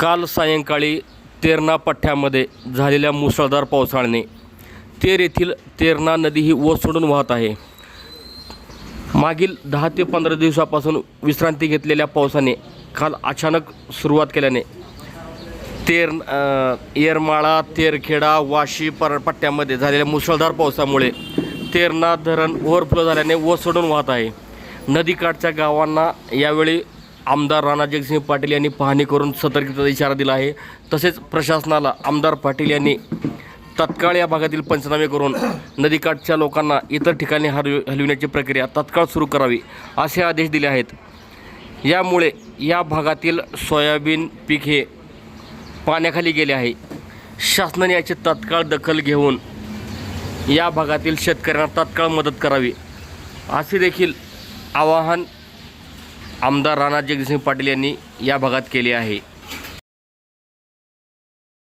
काल सायंकाळी तेरणा पठ्ठ्यामध्ये झालेल्या मुसळधार पावसाळ्याने तेर येथील तेरणा नदी ही ओसंडून वाहत आहे. मागील दहा ते पंधरा दिवसापासून विश्रांती घेतलेल्या पावसाने काल अचानक सुरुवात केल्याने तेर येरमाळा तेरखेडा वाशी पर पट्ट्यामध्ये झालेल्या मुसळधार पावसामुळे तेरणा धरण ओव्हरफ्लो झाल्याने ओसंडून वाहत आहे. नदीकाठच्या गावांना यावेळी आमदार राणा जगसिंह पाटील यांनी पाहणी करून सतर्कतेचा इशारा दिला आहे. तसेच प्रशासनाला आमदार पाटील यांनी तत्काळ या भागातील पंचनामे करून नदीकाठच्या लोकांना इतर ठिकाणी हलव हलविण्याची प्रक्रिया तत्काळ सुरू करावी असे आदेश दिले आहेत. यामुळे या भागातील सोयाबीन पीक हे पाण्याखाली गेले आहे. शासनाने याची तत्काळ दखल घेऊन या भागातील शेतकऱ्यांना तत्काळ मदत करावी असे देखील आवाहन आमदार राणा जगजितसिंह पाटील यांनी या भागात केले आहे.